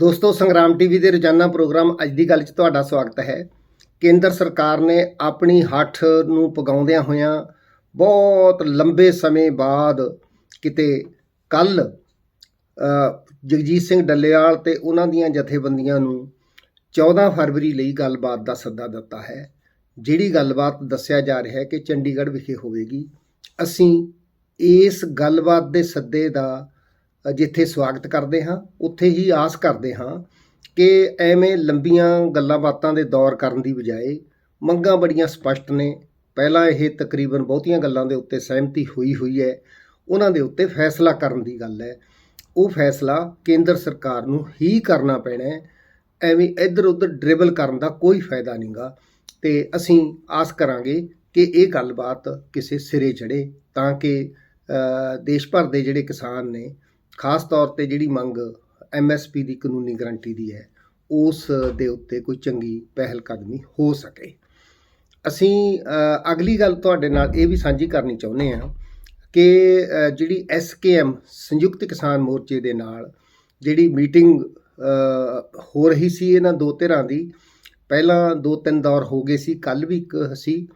ਦੋਸਤੋ, ਸੰਗਰਾਮ ਟੀਵੀ ਦੇ ਰੋਜ਼ਾਨਾ ਪ੍ਰੋਗਰਾਮ ਅੱਜ ਦੀ ਗੱਲ 'ਚ ਤੁਹਾਡਾ ਸਵਾਗਤ ਹੈ। ਕੇਂਦਰ ਸਰਕਾਰ ਨੇ ਆਪਣੀ ਹੱਠ ਨੂੰ ਪਗਾਉਂਦਿਆਂ ਹੋਇਆਂ ਬਹੁਤ ਲੰਬੇ ਸਮੇਂ ਬਾਅਦ ਕਿਤੇ ਕੱਲ ਜਗਜੀਤ ਸਿੰਘ ਡੱਲੇਵਾਲ ਤੇ ਉਹਨਾਂ ਦੀਆਂ ਜਥੇਬੰਦੀਆਂ ਨੂੰ 14 ਫਰਵਰੀ ਲਈ ਗੱਲਬਾਤ ਦਾ ਸੱਦਾ ਦਿੱਤਾ ਹੈ। ਜਿਹੜੀ ਗੱਲਬਾਤ ਦੱਸਿਆ ਜਾ ਰਿਹਾ ਹੈ ਕਿ ਚੰਡੀਗੜ੍ਹ ਵਿਖੇ ਹੋਵੇਗੀ, ਅਸੀਂ ਇਸ ਗੱਲਬਾਤ ਦੇ ਸੱਦੇ ਦਾ ਜਿੱਥੇ ਸਵਾਗਤ ਕਰਦੇ ਹਾਂ, ਉੱਥੇ ਹੀ ਆਸ ਕਰਦੇ ਹਾਂ ਕਿ ਐਵੇਂ ਲੰਬੀਆਂ ਗੱਲਾਂ ਬਾਤਾਂ ਦੇ ਦੌਰ ਕਰਨ ਦੀ ਬਜਾਏ ਮੰਗਾਂ ਬੜੀਆਂ ਸਪਸ਼ਟ ਨੇ। ਪਹਿਲਾਂ ਇਹ ਤਕਰੀਬਨ ਬਹੁਤੀਆਂ ਗੱਲਾਂ ਦੇ ਉੱਤੇ ਸਹਿਮਤੀ ਹੋਈ ਹੋਈ ਹੈ। ਉਹਨਾਂ ਦੇ ਉੱਤੇ ਫੈਸਲਾ ਕਰਨ ਦੀ ਗੱਲ ਹੈ। ਉਹ ਫੈਸਲਾ ਕੇਂਦਰ ਸਰਕਾਰ ਨੂੰ ਹੀ ਕਰਨਾ ਪੈਣਾ ਹੈ। ਐਵੇਂ ਇੱਧਰ ਉੱਧਰ ਡਰਿਬਲ ਕਰਨ ਦਾ ਕੋਈ ਫਾਇਦਾ ਨਹੀਂਗਾ। ਤੇ ਅਸੀਂ ਆਸ ਕਰਾਂਗੇ ਕਿ ਇਹ ਗੱਲਬਾਤ ਕਿਸੇ ਸਿਰੇ ਚੜੇ ਤਾਂ ਕਿ ਦੇਸ਼ ਭਰ ਦੇ ਜਿਹੜੇ ਕਿਸਾਨ ਨੇ ਖਾਸ ਤੌਰ ਤੇ ਜਿਹੜੀ ਮੰਗ ਐਮਐਸਪੀ ਦੀ ਕਾਨੂੰਨੀ ਗਰੰਟੀ ਦੀ ਹੈ ਉਸ ਦੇ ਉੱਤੇ ਕੋਈ ਚੰਗੀ ਪਹਿਲ ਕਦਮੀ ਹੋ ਸਕੇ। ਅਸੀਂ ਅਗਲੀ ਗੱਲ ਤੁਹਾਡੇ ਨਾਲ ਇਹ ਵੀ ਸਾਂਝੀ ਕਰਨੀ ਚਾਹੁੰਦੇ ਹਾਂ ਕਿ ਅ, ਜਿਹੜੀ ਐਸਕੇਐਮ ਸੰਯੁਕਤ ਕਿਸਾਨ ਮੋਰਚੇ ਦੇ ਨਾਲ ਜਿਹੜੀ ਮੀਟਿੰਗ ਹੋ ਰਹੀ ਸੀ ਇਹਨਾਂ ਦੋ ਧਿਰਾਂ ਦੀ ਪਹਿਲਾਂ ਦੋ ਤਿੰਨ ਦੌਰ ਹੋ ਗਏ ਸੀ ਕੱਲ ਵੀ ਇੱਕ ਸੀ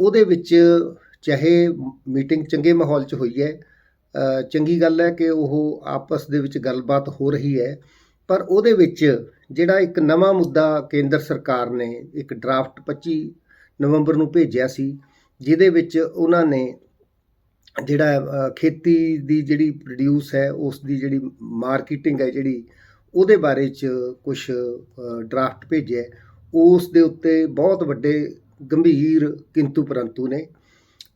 ਉਹਦੇ ਵਿੱਚ ਚਾਹੇ ਮੀਟਿੰਗ ਚੰਗੇ ਮਾਹੌਲ 'ਚ ਹੋਈ ਹੈ ਚੰਗੀ ਗੱਲ ਹੈ ਕਿ ਉਹ ਆਪਸ ਦੇ ਵਿੱਚ ਗੱਲਬਾਤ ਹੋ ਰਹੀ ਹੈ, ਪਰ ਉਹਦੇ ਵਿੱਚ ਜਿਹੜਾ ਇੱਕ ਨਵਾਂ ਮੁੱਦਾ ਕੇਂਦਰ ਸਰਕਾਰ ਨੇ ਇੱਕ ਡਰਾਫਟ 25 ਨਵੰਬਰ ਨੂੰ ਭੇਜਿਆ ਸੀ, ਜਿਹਦੇ ਵਿੱਚ ਉਹਨਾਂ ਨੇ ਜਿਹੜਾ ਖੇਤੀ ਦੀ ਜਿਹੜੀ ਪ੍ਰੋਡਿਊਸ ਹੈ ਉਸ ਦੀ ਜਿਹੜੀ ਮਾਰਕੀਟਿੰਗ ਹੈ ਜਿਹੜੀ, ਉਹਦੇ ਬਾਰੇ ਚ ਕੁਝ ਡਰਾਫਟ ਭੇਜਿਆ ਉਸ ਦੇ ਉੱਤੇ ਬਹੁਤ ਵੱਡੇ ਗੰਭੀਰ ਕਿੰਤੂ ਪਰੰਤੂ ਨੇ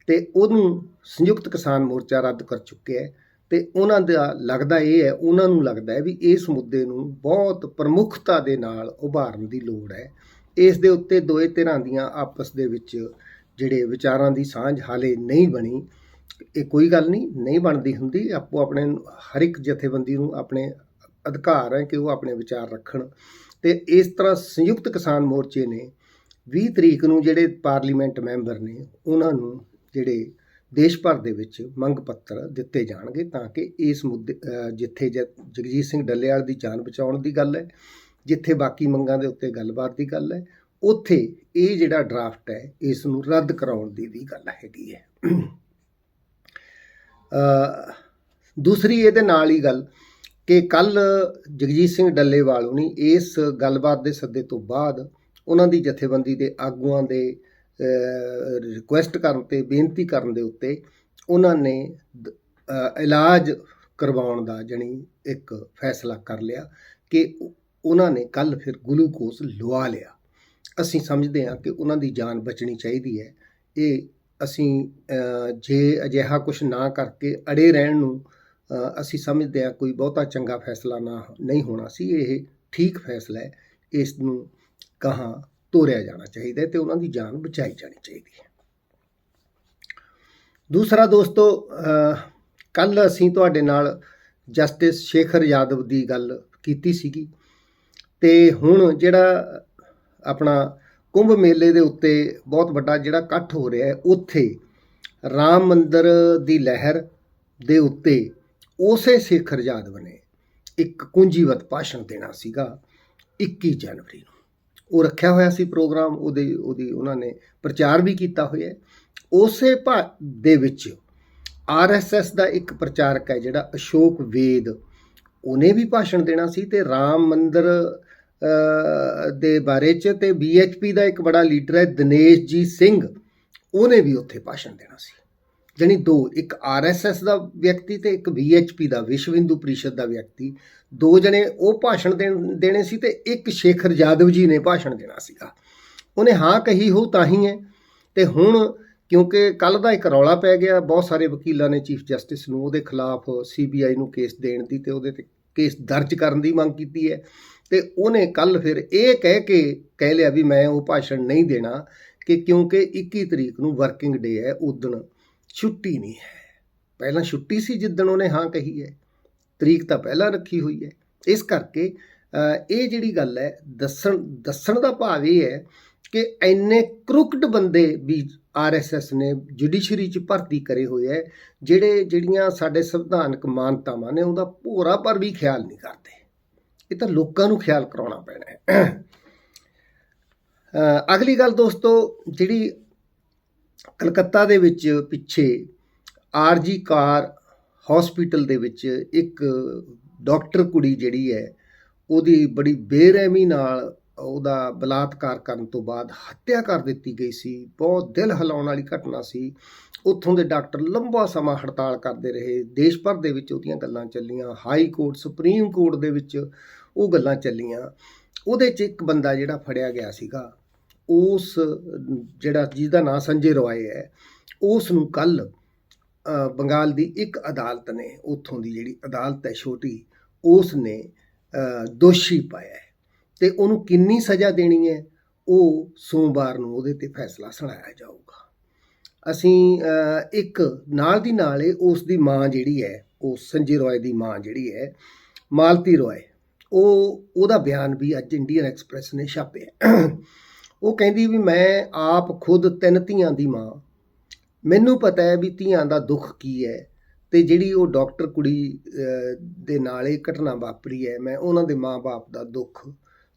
ਤੇ ਉਹਨੂੰ ਸੰਯੁਕਤ ਕਿਸਾਨ ਮੋਰਚਾ ਰੱਦ ਕਰ ਚੁੱਕਿਆ ਹੈ। ਤੇ ਉਹਨਾਂ ਦਾ ਲੱਗਦਾ ਇਹ ਹੈ, ਉਹਨਾਂ ਨੂੰ ਲੱਗਦਾ ਹੈ ਵੀ ਇਸ ਮੁੱਦੇ ਨੂੰ ਬਹੁਤ ਪ੍ਰਮੁੱਖਤਾ ਦੇ ਨਾਲ ਉਭਾਰਨ ਦੀ ਲੋੜ ਹੈ। ਇਸ ਦੇ ਉੱਤੇ ਦੋਏ ਧਿਰਾਂ ਦੀਆਂ ਆਪਸ ਦੇ ਵਿੱਚ ਜਿਹੜੇ ਵਿਚਾਰਾਂ ਦੀ ਸਾਂਝ ਹਾਲੇ ਨਹੀਂ ਬਣੀ। ਇਹ ਕੋਈ ਗੱਲ ਨਹੀਂ ਨਹੀਂ ਬਣਦੀ ਹੁੰਦੀ। ਆਪੋ ਆਪਣੇ ਹਰ ਇੱਕ ਜਥੇਬੰਦੀ ਨੂੰ ਆਪਣੇ ਅਧਿਕਾਰ ਹੈ ਕਿ ਉਹ ਆਪਣੇ ਵਿਚਾਰ ਰੱਖਣ। ਤੇ ਇਸ ਤਰ੍ਹਾਂ ਸੰਯੁਕਤ ਕਿਸਾਨ ਮੋਰਚੇ ਨੇ 20 ਤਰੀਕ ਨੂੰ ਜਿਹੜੇ ਪਾਰਲੀਮੈਂਟ ਮੈਂਬਰ ਨੇ, ਉਹਨਾਂ ਨੂੰ ਜਿਹੜੇ ਦੇਸ਼ ਭਰ ਦੇ ਵਿੱਚ ਮੰਗ ਪੱਤਰ ਦਿੱਤੇ ਜਾਣਗੇ ਤਾਂ ਕਿ ਇਸ ਮੁੱਦੇ ਜਿੱਥੇ ਜ- ਜਗਜੀਤ ਸਿੰਘ ਡੱਲੇਵਾਲ ਦੀ ਜਾਨ ਬਚਾਉਣ ਦੀ ਗੱਲ ਹੈ ਜਿੱਥੇ ਬਾਕੀ ਮੰਗਾਂ ਦੇ ਉੱਤੇ ਗੱਲਬਾਤ ਦੀ ਗੱਲ ਹੈ ਉੱਥੇ ਇਹ ਜਿਹੜਾ ਡਰਾਫਟ ਹੈ ਇਸ ਨੂੰ ਰੱਦ ਕਰਾਉਣ ਦੀ ਵੀ ਗੱਲ ਹੈਗੀ ਹੈ। ਅ, ਦੂਸਰੀ ਇਹਦੇ ਨਾਲ ਹੀ ਗੱਲ ਕਿ ਕੱਲ ਜਗਜੀਤ ਸਿੰਘ ਡੱਲੇਵਾਲ ਹੁਣੀ ਇਸ ਗੱਲਬਾਤ ਦੇ ਸੱਦੇ ਤੋਂ ਬਾਅਦ ਉਹਨਾਂ ਦੀ ਜਥੇਬੰਦੀ ਦੇ ਆਗੂਆਂ ਦੇ ਰਿਕੁਐਸਟ ਕਰਨ ਤੇ, ਬੇਨਤੀ ਕਰਨ ਦੇ ਉੱਤੇ ਉਹਨਾਂ ਨੇ ਇਲਾਜ ਕਰਵਾਉਣ ਦਾ ਜਣੀ ਇੱਕ ਫੈਸਲਾ ਕਰ ਲਿਆ ਕਿ ਉਹਨਾਂ ਨੇ ਕੱਲ ਫਿਰ ਗਲੂਕੋਜ਼ ਲਵਾ ਲਿਆ। ਅਸੀਂ ਸਮਝਦੇ ਹਾਂ ਕਿ ਉਹਨਾਂ ਦੀ ਜਾਨ ਬਚਣੀ ਚਾਹੀਦੀ ਹੈ। ਇਹ ਅਸੀਂ ਜੇ ਅਜਿਹਾ ਕੁਝ ਨਾ ਕਰਕੇ ਅੜੇ ਰਹਿਣ ਨੂੰ ਅਸੀਂ ਸਮਝਦੇ ਹਾਂ ਕੋਈ ਬਹੁਤਾ ਚੰਗਾ ਫੈਸਲਾ ਨਾ, ਨਹੀਂ ਹੋਣਾ ਸੀ। ਇਹ ਠੀਕ ਫੈਸਲਾ ਹੈ। ਇਸ ਨੂੰ ਕਹਾਂ ਤੋਰਿਆ ਜਾਣਾ ਚਾਹੀਦਾ ਹੈ ਤੇ ਉਹਨਾਂ ਦੀ ਜਾਨ ਬਚਾਈ ਜਾਣੀ ਚਾਹੀਦੀ ਹੈ। ਦੂਸਰਾ ਦੋਸਤੋ ਕੱਲ ਅਸੀਂ ਤੁਹਾਡੇ ਨਾਲ ਜਸਟਿਸ ਸ਼ੇਖਰ ਯਾਦਵ ਦੀ ਗੱਲ ਕੀਤੀ ਸੀਗੀ ਤੇ ਹੁਣ ਜਿਹੜਾ ਆਪਣਾ ਕੁੰਭ ਮੇਲੇ ਦੇ ਉੱਤੇ ਬਹੁਤ ਵੱਡਾ ਜਿਹੜਾ ਇਕੱਠ ਹੋ ਰਿਹਾ ਹੈ, ਉੱਥੇ ਰਾਮ ਮੰਦਰ ਦੀ ਲਹਿਰ ਦੇ ਉੱਤੇ ਉਸੇ ਸ਼ੇਖਰ ਯਾਦਵ ਨੇ ਇੱਕ ਕੁੰਜੀਵਤ ਭਾਸ਼ਣ ਦੇਣਾ ਸੀਗਾ 21 ਜਨਵਰੀ ਨੂੰ। ਉਹ ਰੱਖਿਆ ਹੋਇਆ ਸੀ ਪ੍ਰੋਗਰਾਮ, ਉਹਦੇ, ਉਹਦੀ ਉਹਨਾਂ ਨੇ ਪ੍ਰਚਾਰ ਵੀ ਕੀਤਾ ਹੋਇਆ ਉਸੇ ਭਾ, ਦੇ ਵਿੱਚ ਆਰਐਸਐਸ ਦਾ ਇੱਕ ਪ੍ਰਚਾਰਕ ਹੈ ਜਿਹੜਾ ਅਸ਼ੋਕ ਵੇਦ, ਉਹਨੇ ਵੀ ਭਾਸ਼ਣ ਦੇਣਾ ਸੀ ਤੇ ਰਾਮ ਮੰਦਰ ਦੇ ਬਾਰੇ ਚ ਤੇ ਬੀਐਚਪੀ ਦਾ ਇੱਕ ਬੜਾ ਲੀਡਰ ਹੈ ਦਿਨੇਸ਼ ਜੀ ਸਿੰਘ, ਉਹਨੇ ਵੀ ਉੱਥੇ ਭਾਸ਼ਣ ਦੇਣਾ ਸੀ। ਜਾਣੀ ਦੋ, ਇੱਕ ਆਰਐਸਐਸ ਦਾ ਵਿਅਕਤੀ ਤੇ ਇੱਕ ਬੀਐਚਪੀ ਦਾ ਵਿਸ਼ਵ ਹਿੰਦੂ ਪਰਿਸ਼ਦ ਦਾ ਵਿਅਕਤੀ। ਦੋ ਜਣੇ ਉਹ ਭਾਸ਼ਣ ਦੇਣ- ਦੇਣੇ ਸੀ ਤੇ ਇੱਕ ਸ਼ੇਖਰ ਯਾਦਵ ਜੀ ਨੇ ਭਾਸ਼ਣ ਦੇਣਾ ਸੀਗਾ। ਉਹਨੇ ਹਾਂ ਕਹੀ ਹੋ ਤਾਂ ਹੀ ਹੈ। ਤੇ ਹੁਣ ਕਿਉਂਕਿ ਕੱਲ ਦਾ ਇੱਕ ਰੌਲਾ ਪੈ ਗਿਆ, ਬਹੁਤ ਸਾਰੇ ਵਕੀਲਾਂ ਨੇ ਚੀਫ ਜਸਟਿਸ ਨੂੰ ਉਹਦੇ ਖਿਲਾਫ ਸੀਬੀਆਈ ਨੂੰ ਕੇਸ ਦੇਣ ਦੀ ਤੇ ਉਹਦੇ ਤੇ ਕੇਸ ਦਰਜ ਕਰਨ ਦੀ ਮੰਗ ਕੀਤੀ ਹੈ। ਤੇ ਉਹਨੇ ਕੱਲ ਫਿਰ ਇਹ ਕਹਿ ਕੇ ਕਹਿ ਲਿਆ ਵੀ ਮੈਂ ਉਹ ਭਾਸ਼ਣ ਨਹੀਂ ਦੇਣਾ ਕਿ ਕਿਉਂਕਿ 21 ਤਰੀਕ ਨੂੰ ਵਰਕਿੰਗ ਡੇ ਹੈ ਉਦਣ ਛੁੱਟੀ ਨਹੀਂ ਹੈ। ਪਹਿਲਾਂ ਛੁੱਟੀ ਸੀ ਜਿੱਦਣ ਉਹਨੇ ਹਾਂ ਕਹੀ ਹੈ। ਤਰੀਕ ਤਾਂ ਪਹਿਲਾਂ ਰੱਖੀ ਹੋਈ ਹੈ। ਇਸ ਕਰਕੇ ਇਹ ਜਿਹੜੀ ਗੱਲ ਹੈ, ਦੱਸਣ ਦੱਸਣ ਦਾ ਭਾਵ ਇਹ ਹੈ ਕਿ ਐਨੇ ਕਰੁਕਡ ਬੰਦੇ ਵੀ ਆਰਐਸਐਸ ਨੇ ਜੁਡੀਸ਼ਰੀ ਚ ਭਰਤੀ ਕਰੇ ਹੋਏ ਹੈ, ਜਿਹੜੇ, ਜਿਹੜੀਆਂ ਸਾਡੇ ਸੰਵਿਧਾਨਕ ਮਾਨਤਾਵਾਂ ਨੇ, ਉਹਦਾ ਭੋਰਾ ਪਰ ਵੀ ਖਿਆਲ ਨਹੀਂ ਕਰਦੇ। ਇਹ ਤਾਂ ਲੋਕਾਂ ਨੂੰ ਖਿਆਲ ਕਰਾਉਣਾ ਪੈਣਾ ਹੈ। ਅਗਲੀ ਗੱਲ ਦੋਸਤੋ, ਜਿਹੜੀ ਕਲਕੱਤਾ ਦੇ ਵਿੱਚ ਪਿੱਛੇ ਆਰਜੀ ਕਾਰ ਹਸਪੀਟਲ ਦੇ ਵਿੱਚ ਇੱਕ ਡਾਕਟਰ ਕੁੜੀ ਜਿਹੜੀ ਹੈ, ਉਹਦੀ ਬੜੀ ਬੇਰਹਿਮੀ ਨਾਲ ਉਹਦਾ ਬਲਾਤਕਾਰ ਕਰਨ ਤੋਂ ਬਾਅਦ ਹੱਤਿਆ ਕਰ ਦਿੱਤੀ ਗਈ ਸੀ। ਬਹੁਤ ਦਿਲ ਹਿਲਾਉਣ ਵਾਲੀ ਘਟਨਾ ਸੀ। ਉੱਥੋਂ ਦੇ ਡਾਕਟਰ ਲੰਬਾ ਸਮਾਂ ਹੜਤਾਲ ਕਰਦੇ ਰਹੇ। ਦੇਸ਼ ਭਰ ਦੇ ਵਿੱਚ ਉਹਦੀਆਂ ਗੱਲਾਂ ਚੱਲੀਆਂ। ਹਾਈ ਕੋਰਟ, ਸੁਪਰੀਮ ਕੋਰਟ ਦੇ ਵਿੱਚ ਉਹ ਗੱਲਾਂ ਚੱਲੀਆਂ। ਉਹਦੇ 'ਚ ਇੱਕ ਬੰਦਾ ਜਿਹੜਾ ਫੜਿਆ ਗਿਆ ਸੀਗਾ ਉਸ, ਜਿਹੜਾ ਜਿਹਦਾ ਨਾਂ ਸੰਜੇ ਰੋਏ ਹੈ, ਉਸ ਨੂੰ ਕੱਲ ਬੰਗਾਲ ਦੀ ਇੱਕ ਅਦਾਲਤ ਨੇ, ਉੱਥੋਂ ਦੀ ਜਿਹੜੀ ਅਦਾਲਤ ਹੈ ਛੋਟੀ ਉਸ ਨੇ ਦੋਸ਼ੀ ਪਾਇਆ ਹੈ। ਤੇ ਉਹਨੂੰ ਕਿੰਨੀ ਸਜ਼ਾ ਦੇਣੀ ਹੈ, ਉਹ ਸੋਮਵਾਰ ਨੂੰ ਉਹਦੇ ਤੇ ਫੈਸਲਾ ਸੁਣਾਇਆ ਜਾਊਗਾ। ਅਸੀਂ ਇੱਕ ਨਾਲ ਦੀ ਨਾਲ ਇਹ ਉਸ ਦੀ ਮਾਂ ਜਿਹੜੀ ਹੈ, ਉਹ ਸੰਜੇ ਰੋਏ ਦੀ ਮਾਂ ਜਿਹੜੀ ਹੈ, ਮਾਲਤੀ ਰੋਏ, ਉਹ, ਉਹਦਾ ਬਿਆਨ ਵੀ ਅੱਜ ਇੰਡੀਅਨ ਐਕਸਪ੍ਰੈਸ ਨੇ ਛਾਪਿਆ ਉਹ ਕਹਿੰਦੀ ਵੀ ਮੈਂ ਆਪ ਖੁਦ ਤਿੰਨ ਧੀਆਂ ਦੀ ਮਾਂ। ਮੈਨੂੰ ਪਤਾ ਹੈ ਵੀ ਧੀਆਂ ਦਾ ਦੁੱਖ ਕੀ ਹੈ ਤੇ ਜਿਹੜੀ ਉਹ ਡਾਕਟਰ ਕੁੜੀ ਦੇ ਨਾਲ ਇਹ ਘਟਨਾ ਵਾਪਰੀ ਹੈ, ਮੈਂ ਉਹਨਾਂ ਦੇ ਮਾਪੇ ਦਾ ਦੁੱਖ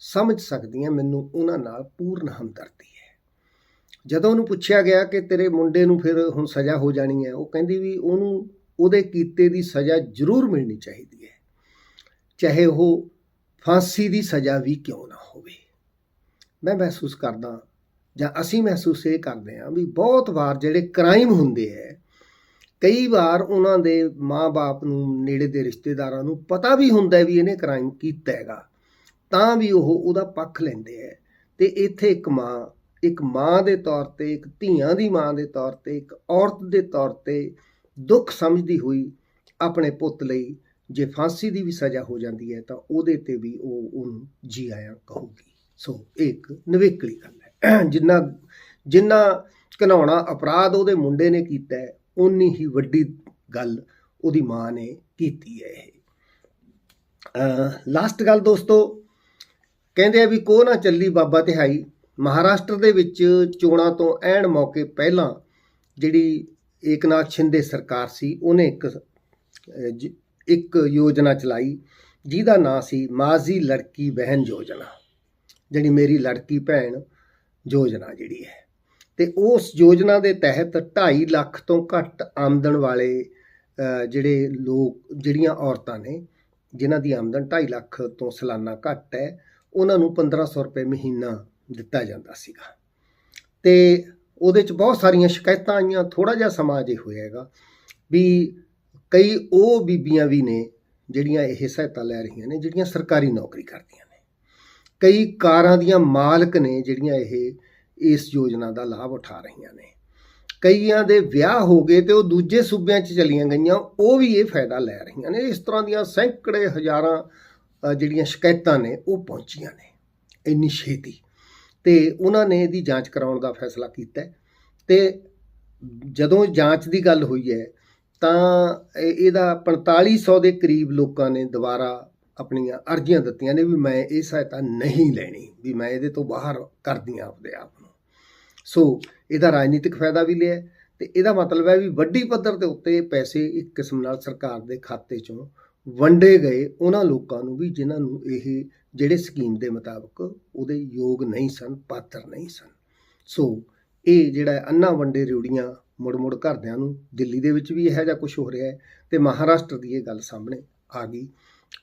ਸਮਝ ਸਕਦੀ ਹਾਂ, ਮੈਨੂੰ ਉਹਨਾਂ ਨਾਲ ਪੂਰਨ ਹਮਦਰਦੀ ਹੈ। ਜਦੋਂ ਉਹਨੂੰ ਪੁੱਛਿਆ ਗਿਆ ਕਿ ਤੇਰੇ ਮੁੰਡੇ ਨੂੰ ਫਿਰ ਹੁਣ ਸਜ਼ਾ ਹੋ ਜਾਣੀ ਹੈ, ਉਹ ਕਹਿੰਦੀ ਵੀ ਉਹਨੂੰ ਉਹਦੇ ਕੀਤੇ ਦੀ ਸਜ਼ਾ ਜ਼ਰੂਰ ਮਿਲਣੀ ਚਾਹੀਦੀ ਹੈ, ਚਾਹੇ ਉਹ ਫਾਂਸੀ ਦੀ ਸਜ਼ਾ ਵੀ ਕਿਉਂ ਨਾ ਹੋਵੇ। ਮੈਂ ਮਹਿਸੂਸ ਕਰਦਾ ਜਾਂ ਅਸੀਂ ਮਹਿਸੂਸ ਇਹ ਕਰਦੇ ਹਾਂ ਵੀ ਬਹੁਤ ਵਾਰ ਜਿਹੜੇ ਕ੍ਰਾਈਮ ਹੁੰਦੇ ਹੈ ਕਈ ਵਾਰ ਉਹਨਾਂ ਦੇ ਮਾਪੇ ਨੂੰ, ਨੇੜੇ ਦੇ ਰਿਸ਼ਤੇਦਾਰਾਂ ਨੂੰ ਪਤਾ ਵੀ ਹੁੰਦਾ ਵੀ ਇਹਨੇ ਕ੍ਰਾਈਮ ਕੀਤਾ ਹੈਗਾ, ਤਾਂ ਵੀ ਉਹ ਉਹਦਾ ਪੱਖ ਲੈਂਦੇ ਹੈ ਤੇ ਇੱਥੇ ਇੱਕ ਮਾਂ ਇੱਕ ਮਾਂ ਦੇ ਤੌਰ ਤੇ, ਇੱਕ ਧੀਆਂ ਦੀ ਮਾਂ ਦੇ ਤੌਰ ਤੇ, ਇੱਕ ਔਰਤ ਦੇ ਤੌਰ ਤੇ ਦੁੱਖ ਸਮਝਦੀ ਹੋਈ ਆਪਣੇ ਪੁੱਤ ਲਈ ਜੇ ਫਾਂਸੀ ਦੀ ਵੀ ਸਜ਼ਾ ਹੋ ਜਾਂਦੀ ਹੈ ਤਾਂ ਉਹਦੇ ਤੇ ਵੀ ਉਹ ਉਹਨੂੰ ਜੀ ਆਇਆਂ ਕਹੂਗੀ। ਸੋ ਇਹ ਇੱਕ ਨਵੇਕਲੀ ਗੱਲ ਹੈ। ਜਿੰਨਾ ਜਿੰਨਾ ਘਨਾਉਣਾ ਅਪਰਾਧ ਉਹਦੇ ਮੁੰਡੇ ਨੇ ਕੀਤਾ ਹੈ ਉਨੀ ਹੀ ਵੱਡੀ ਗੱਲ ਉਹਦੀ ਮਾਂ ਨੇ ਕੀਤੀ ਹੈ ਇਹ। ਲਾਸਟ ਗੱਲ ਦੋਸਤੋ, ਕਹਿੰਦੇ ਆ ਵੀ ਕੋ ਨਾ ਚੱਲੀ ਬਾਬਾ ਤਿਹਾਈ। ਮਹਾਰਾਸ਼ਟਰ ਦੇ ਵਿੱਚ ਚੋਣਾਂ ਤੋਂ ਐਨ ਮੌਕੇ ਪਹਿਲਾਂ ਜਿਹੜੀ ਏਕਨਾਥ ਸ਼ਿੰਦੇ ਸਰਕਾਰ ਸੀ, ਉਹਨੇ ਇੱਕ ਇੱਕ ਯੋਜਨਾ ਚਲਾਈ, ਜਿਹਦਾ ਨਾਂ ਸੀ ਮਾਜ਼ੀ ਲੜਕੀ ਬਹਿਨ ਯੋਜਨਾ। ਜਿਹੜੀ ਮੇਰੀ ਲੜਕੀ ਭੈਣ ਯੋਜਨਾ ਜਿਹੜੀ ਹੈ। ਤੇ ਉਸ ਯੋਜਨਾ ਦੇ ਤਹਿਤ 2.5 ਲੱਖ ਤੋਂ ਘੱਟ ਆਮਦਨ ਵਾਲੇ ਜਿਹੜੇ ਲੋਕ, ਜਿਹੜੀਆਂ ਔਰਤਾਂ ਨੇ, ਜਿਨ੍ਹਾਂ ਦੀ ਆਮਦਨ 2.5 ਲੱਖ ਤੋਂ ਸਾਲਾਨਾ ਘੱਟ ਹੈ, ਉਹਨਾਂ ਨੂੰ 1500 ਰੁਪਏ ਮਹੀਨਾ ਦਿੱਤਾ ਜਾਂਦਾ ਸੀਗਾ। ਤੇ ਉਹਦੇ ਚ ਬਹੁਤ ਸਾਰੀਆਂ ਸ਼ਿਕਾਇਤਾਂ ਆਈਆਂ ਥੋੜਾ ਜਿਹਾ ਸਮਾਜ ਇਹ ਹੋਏਗਾ ਵੀ ਕਈ ਉਹ ਬੀਬੀਆਂ ਵੀ ਨੇ, ਜਿਹੜੀਆਂ ਇਹ ਸਹਾਇਤਾ ਲੈ ਰਹੀਆਂ ਨੇ, ਜਿਹੜੀਆਂ ਸਰਕਾਰੀ ਨੌਕਰੀ ਕਰਦੀਆਂ। ਕਈ ਕਾਰਾਂ ਦੀਆਂ ਮਾਲਕ ਨੇ ਜਿਹੜੀਆਂ ਇਹ, ਇਸ ਯੋਜਨਾ ਦਾ ਲਾਭ ਉਠਾ ਰਹੀਆਂ ਨੇ। ਕਈਆਂ ਦੇ ਵਿਆਹ ਹੋ ਗਏ ਤੇ ਉਹ ਦੂਜੇ ਸੂਬਿਆਂ 'ਚ ਚਲੀਆਂ ਗਈਆਂ, ਉਹ ਵੀ ਇਹ ਫਾਇਦਾ ਲੈ ਰਹੀਆਂ ਨੇ। ਇਸ ਤਰ੍ਹਾਂ ਦੀਆਂ ਸੈਂਕੜੇ ਹਜ਼ਾਰਾਂ ਜਿਹੜੀਆਂ ਸ਼ਿਕਾਇਤਾਂ ਨੇ, ਉਹ ਪਹੁੰਚੀਆਂ ਨੇ। ਇੰਨੀ ਛੇਤੀ। ਤੇ ਉਹਨਾਂ ਨੇ ਇਹਦੀ ਜਾਂਚ ਕਰਾਉਣ ਦਾ ਫੈਸਲਾ ਕੀਤਾ ਹੈ। ਤੇ ਜਦੋਂ ਜਾਂਚ ਦੀ ਗੱਲ ਹੋਈ ਹੈ, ਤਾਂ ਇਹ- ਇਹਦਾ 4500 ਦੇ ਕਰੀਬ ਲੋਕਾਂ ਨੇ ਦੁਬਾਰਾ ਆਪਣੀਆਂ ਅਰਜ਼ੀਆਂ ਦਿੱਤੀਆਂ ਨੇ ਵੀ ਮੈਂ ਇਹ ਸਹਾਇਤਾ ਨਹੀਂ ਲੈਣੀ, ਵੀ ਮੈਂ ਇਹਦੇ ਤੋਂ ਬਾਹਰ ਕਰਦੀ ਹਾਂ ਆਪਦੇ ਆਪ ਨੂੰ। ਸੋ ਇਹਦਾ ਰਾਜਨੀਤਿਕ ਫਾਇਦਾ ਵੀ ਲਿਆ ਤੇ ਇਹਦਾ ਮਤਲਬ ਹੈ ਵੀ ਵੱਡੀ ਪੱਧਰ ਦੇ ਉੱਤੇ ਪੈਸੇ ਇੱਕ ਕਿਸਮ ਨਾਲ ਸਰਕਾਰ ਦੇ ਖਾਤੇ ਚੋਂ ਵੰਡੇ ਗਏ ਉਹਨਾਂ ਲੋਕਾਂ ਨੂੰ ਵੀ ਜਿਨ੍ਹਾਂ ਨੂੰ ਇਹ ਜਿਹੜੇ ਸਕੀਮ ਦੇ ਮੁਤਾਬਕ ਉਹਦੇ ਯੋਗ ਨਹੀਂ ਸਨ, ਪਾਤਰ ਨਹੀਂ ਸਨ। ਸੋ ਇਹ ਜਿਹੜਾ ਅੰਨਾ ਵੰਡੇ ਰਿਉੜੀਆਂ ਮੁੜ ਮੁੜ ਘਰਦਿਆਂ ਨੂੰ ਦਿੱਲੀ ਦੇ ਵਿੱਚ ਵੀ ਇਹੋ ਜਿਹਾ ਕੁਝ ਹੋ ਰਿਹਾ ਹੈ ਤੇ ਮਹਾਰਾਸ਼ਟਰ ਦੀ ਇਹ ਗੱਲ ਸਾਹਮਣੇ ਆ ਗਈ।